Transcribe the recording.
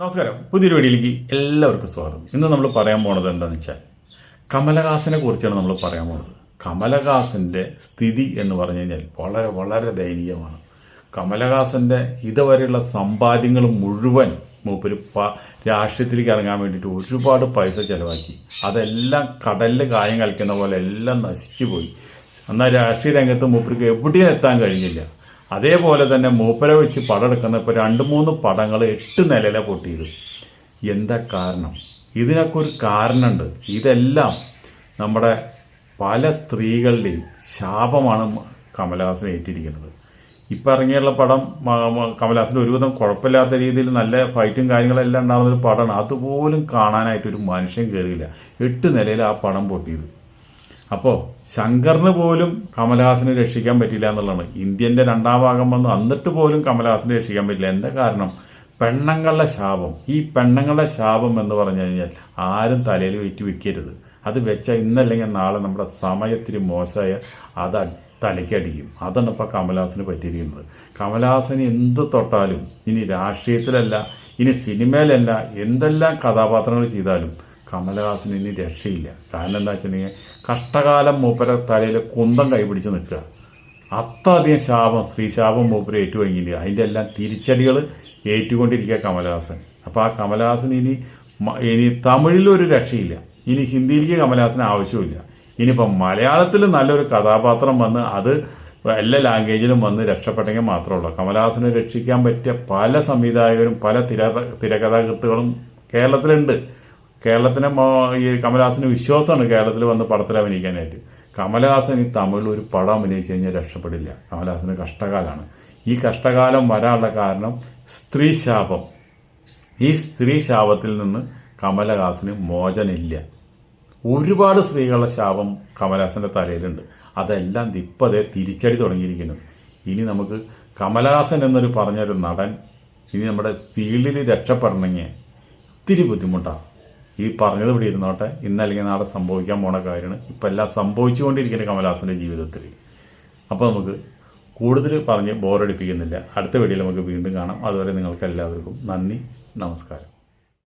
നമസ്കാരം. പുതിയൊരു വീഡിയോയിലേക്ക് എല്ലാവർക്കും സ്വാഗതം. ഇന്ന് നമ്മൾ പറയാൻ പോണത് എന്താണെന്ന് വെച്ചാൽ കമലഹാസനെ കുറിച്ചാണ് നമ്മൾ പറയാൻ പോണത്. കമലഹാസന്റെ സ്ഥിതി എന്ന് പറഞ്ഞു കഴിഞ്ഞാൽ വളരെ വളരെ ദയനീയമാണ്. കമലഹാസന്റെ ഇതുവരെയുള്ള സമ്പാദ്യങ്ങൾ മുഴുവൻ മൂപ്പര് പ രാഷ്ട്രീയത്തിലേക്ക് ഇറങ്ങാൻ വേണ്ടിയിട്ട് ഒരുപാട് പൈസ ചിലവാക്കി. അതെല്ലാം കടലിൽ കായം കളിക്കുന്ന പോലെ എല്ലാം നശിച്ചു പോയി. എന്നാൽ രാഷ്ട്രീയ രംഗത്ത് മൂപ്പർക്ക് എവിടെയും എത്താൻ കഴിഞ്ഞില്ല. അതേപോലെ തന്നെ മൂപ്പരെ വെച്ച് പടം എടുക്കുന്ന ഇപ്പോൾ രണ്ട് മൂന്ന് പടങ്ങൾ എട്ട് നിലയിലെ പൊട്ടിയത്. എന്താ കാരണം? ഇതിനൊക്കെ ഒരു കാരണമുണ്ട്. ഇതെല്ലാം നമ്മുടെ പല സ്ത്രീകളുടെയും ശാപമാണ് കമലഹാസൻ ഏറ്റിരിക്കുന്നത് ഇപ്പം ഇറങ്ങിയുള്ള പടം കമലഹാസന്റെ ഒരുവിധം കുഴപ്പമില്ലാത്ത രീതിയിൽ നല്ല ഫൈറ്റും കാര്യങ്ങളെല്ലാം ഉണ്ടാകുന്ന ഒരു പടമാണ്. അതുപോലും കാണാനായിട്ട് ഒരു മനുഷ്യൻ കയറിയില്ല എട്ട് നിലയിൽ ആ പടം പൊട്ടിയത്. അപ്പോൾ ശങ്കറിന് പോലും കമലഹാസനെ രക്ഷിക്കാൻ പറ്റില്ല എന്നുള്ളതാണ്. ഇന്ത്യന്റെ രണ്ടാം ഭാഗം വന്ന് എന്നിട്ട് പോലും കമലഹാസനെ രക്ഷിക്കാൻ പറ്റില്ല. എന്താ കാരണം? പെണ്ണങ്ങളുടെ ശാപം. ഈ പെണ്ണങ്ങളുടെ ശാപം എന്ന് പറഞ്ഞു കഴിഞ്ഞാൽ ആരും തലയിൽ വെറ്റി വെക്കരുത്. അത് വെച്ചാൽ ഇന്നല്ലെങ്കിൽ നാളെ നമ്മുടെ സമയത്തിന് മോശമായ അത് തലയ്ക്കടിക്കും അതാണ് ഇപ്പോൾ കമലഹാസന് പറ്റിയിരിക്കുന്നത്. കമലഹാസന് എന്ത് തൊട്ടാലും ഇനി രാഷ്ട്രീയത്തിലല്ല ഇനി സിനിമയിലല്ല എന്തെല്ലാം കഥാപാത്രങ്ങൾ ചെയ്താലും കമലഹാസന് ഇനി രക്ഷയില്ല. കാരണം എന്താ വെച്ചിട്ടുണ്ടെങ്കിൽ കഷ്ടകാലം മൂപ്പര തലയിൽ കുന്തം കൈപിടിച്ച് നിൽക്കുക. അത്രയധികം ശാപം ശ്രീശാപം ശാപം മൂപ്പര് ഏറ്റുവാങ്ങിയില്ല? അതിന്റെ എല്ലാം തിരിച്ചടികൾ ഏറ്റുകൊണ്ടിരിക്കുക കമലഹാസൻ. അപ്പോൾ ആ കമലഹാസൻ ഇനി ഇനി തമിഴിലൊരു രക്ഷയില്ല. ഇനി ഹിന്ദിയിലേക്ക് കമലഹാസന് ആവശ്യമില്ല ഇനിയിപ്പം മലയാളത്തിൽ നല്ലൊരു കഥാപാത്രം വന്ന് അത് എല്ലാ ലാംഗ്വേജിലും വന്ന് രക്ഷപ്പെട്ടെങ്കിൽ മാത്രമേ ഉള്ളൂ. കമലഹാസനെ രക്ഷിക്കാൻ പറ്റിയ പല സംവിധായകരും പല തിര തിരക്കഥാകൃത്തുകളും കേരളത്തിലുണ്ട്. കേരളത്തിനെ ഈ കമലഹാസന് വിശ്വാസമാണ് കേരളത്തിൽ വന്ന് പടത്തിൽ അഭിനയിക്കാനായിട്ട്. കമലഹാസൻ ഈ തമിഴിൽ ഒരു പടം അഭിനയിച്ചു കഴിഞ്ഞാൽ രക്ഷപ്പെടില്ല. കമലഹാസന് കഷ്ടകാലമാണ് ഈ കഷ്ടകാലം വരാനുള്ള കാരണം സ്ത്രീ ശാപം. ഈ സ്ത്രീ ശാപത്തിൽ നിന്ന് കമലഹാസന് മോചനില്ല ഒരുപാട് സ്ത്രീകളുടെ ശാപം കമലഹാസന്റെ തലയിലുണ്ട്. അതെല്ലാം ഇപ്പതേ തിരിച്ചടി തുടങ്ങിയിരിക്കുന്നു ഇനി നമുക്ക് കമലഹാസൻ എന്നൊരു പറഞ്ഞൊരു നടൻ ഇനി നമ്മുടെ ഫീൽഡിൽ രക്ഷപ്പെടണമെങ്കിൽ ഇത്തിരി ബുദ്ധിമുട്ടാണ് ഈ പറഞ്ഞത് ഇവിടെ ഇരുന്നോട്ടെ. ഇന്നല്ലെങ്കിൽ നാളെ സംഭവിക്കാൻ പോണ കാര്യമാണ്. ഇപ്പം എല്ലാം സംഭവിച്ചുകൊണ്ടിരിക്കുന്ന കമലഹാസന്റെ ജീവിതത്തിൽ അപ്പോൾ നമുക്ക് കൂടുതൽ പറഞ്ഞ് ബോറടിപ്പിക്കുന്നില്ല അടുത്ത വീഡിയോയിൽ നമുക്ക് വീണ്ടും കാണാം. അതുവരെ നിങ്ങൾക്ക് എല്ലാവർക്കും നന്ദി നമസ്കാരം.